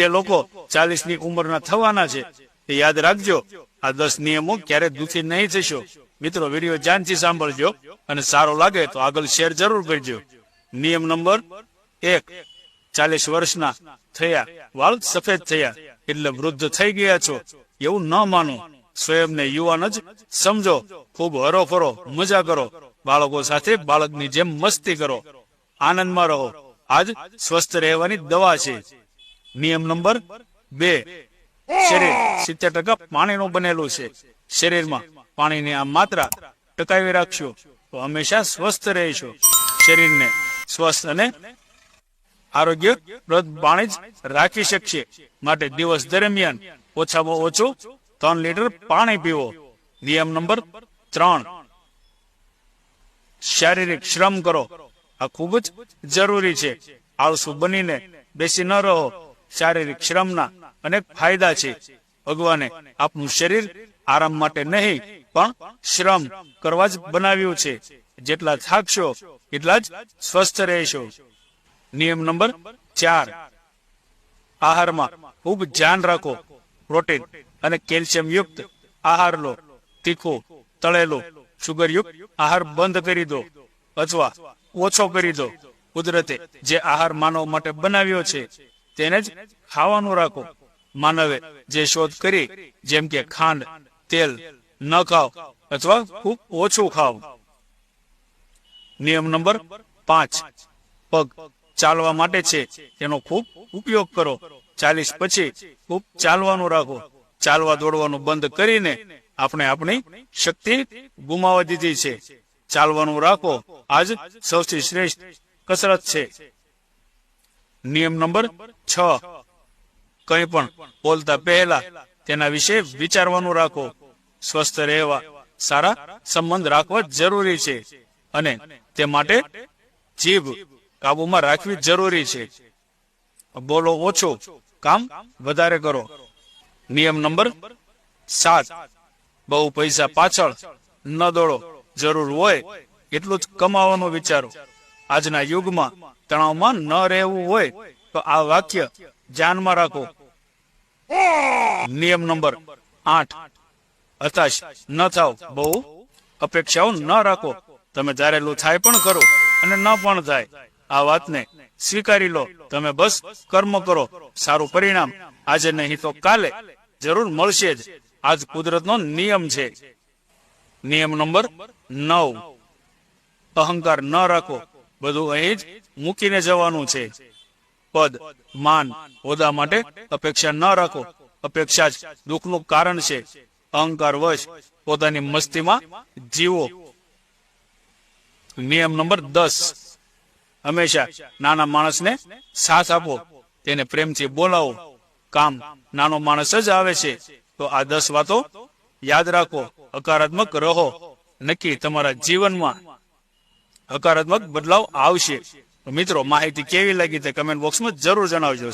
જે લોકો ચાલીસની ઉંમરના થવાના છે તે યાદ રાખજો, આ દસ નિયમો ક્યારે દુખી નહીં થશો. મિત્રો, વીડિયો ધ્યાનથી સાંભળજો અને સારો લાગે તો આગળ શેર જરૂર કરજો. નિયમ નંબર એક, ચાલીસ વર્ષના થયા, વાળ સફેદ થયા, એટલે વૃદ્ધ થઈ ગયા છો. એવું ન માનો. સ્વયંને યુવાન જ સમજો, ખૂબ હરો ફરો મજા કરો. બાળકો સાથે બાળકની જેમ મસ્તી કરો. આનંદમાં રહો. આજ સ્વસ્થ રહેવાની દવા છે. નિયમ નંબર બે. શરીર સિત્તેર ટકા પાણીનું બનેલું છે. શરીરમાં પાણીની આ માત્રા ટકાવી રાખશો તો હંમેશા સ્વસ્થ રહેશો. શરીરને સ્વસ્થ અને આરોગ્યપ્રદ પાણી જ રાખી શકશે. માટે દિવસ દરમિયાન ઓછામાં ઓછું ત્રણ લીટર પાણી પીવો. નિયમ નંબર ત્રણ. શારીરિક શ્રમ કરો. આ ખૂબ જ જરૂરી છે. આળસુ બનીને બેસી ન રહો. શારીરિક શ્રમના અનેક ફાયદા છે. ભગવાને આપનું શરીર આરામ માટે નહીં, પણ શ્રમ કરવા જ બનાવ્યું છે. જેટલા થાકશો, એટલા જ સ્વસ્થ રહેશો. નિયમ નંબર ચાર. આહારમાં ખૂબ ધ્યાન રાખો. પ્રોટીન અને કેલ્શિયમ યુક્ત આહાર લો. તીખું, તળેલું શુગરયુક્ત આહાર બંધ કરી દો અથવા ઓછો કરી દો. કુદરતે જે આહાર માનવ માટે બનાવ્યો છે તેને જ ખાવાનું રાખો. માનવે જે શોધ કરી, જેમ કે ખાંડ, તેલ, ન ખાવ અથવા ખૂબ ઓછું ખાવ નિયમ નંબર પાંચ. પગ ચાલવા માટે છે, તેનો ખૂબ ઉપયોગ કરો. ચાલીસ પછી ખૂબ ચાલવાનું રાખો. ચાલવા દોડવાનું બંધ કરીને આપણે આપણી શક્તિ ગુમાવા દીધી છે. ચાલવાનું રાખો. આજ સૌથી શ્રેષ્ઠ કસરત છે. નિયમ નંબર છ. કંઈ પણ બોલતા પહેલા તેના વિશે વિચારવાનું રાખો. સ્વસ્થ રહેવા સારા સંબંધ રાખવા જરૂરી છે અને તે માટે જીભ કાબુમાં રાખવી જરૂરી છે. બોલો ઓછો, કામ વધારે કરો. નિયમ નંબર સાત. બહુ પૈસા પાછળ ન દોડો. જરૂર હોય એટલું જ કમાવાનો વિચારો. આજના યુગમાં તણાવમાં ન રહેવું હોય તો આ વાક્ય ધ્યાનમાં રાખો. નિયમ નંબર આઠ. હતાશ ન થાવ. બહુ અપેક્ષાઓ ન રાખો. તમે ધારેલું થાય પણ કરો અને ન પણ થાય આ વાતને સ્વીકારી લો. તમે બસ કર્મ કરો. સારું પરિણામ. આજે નહીં તો કાલે જરૂર મળશે જ. આજ કુદરતનો નિયમ છે. નિયમ નંબર નવ. અહંકાર ન રાખો. બધું અહીં જ મૂકીને જવાનું છે. પદ, માન હોદા માટે અપેક્ષા ન રાખો. અપેક્ષા જ દુઃખનું કારણ છે. અહંકાર વશ પોતાની મસ્તીમાં જીવો. નિયમ નંબર દસ. હંમેશા નાના માણસને સાથ આપો. તેને પ્રેમથી બોલાવો. કામ નાનો માણસ જ આવે છે. તો આ દસ વાતો યાદ રાખો. હકારાત્મક રહો. નક્કી તમારા જીવનમાં હકારાત્મક બદલાવ આવશે. મિત્રો માહિતી કેવી લાગી તે કમેન્ટ બોક્સમાં જરૂર જણાવજો.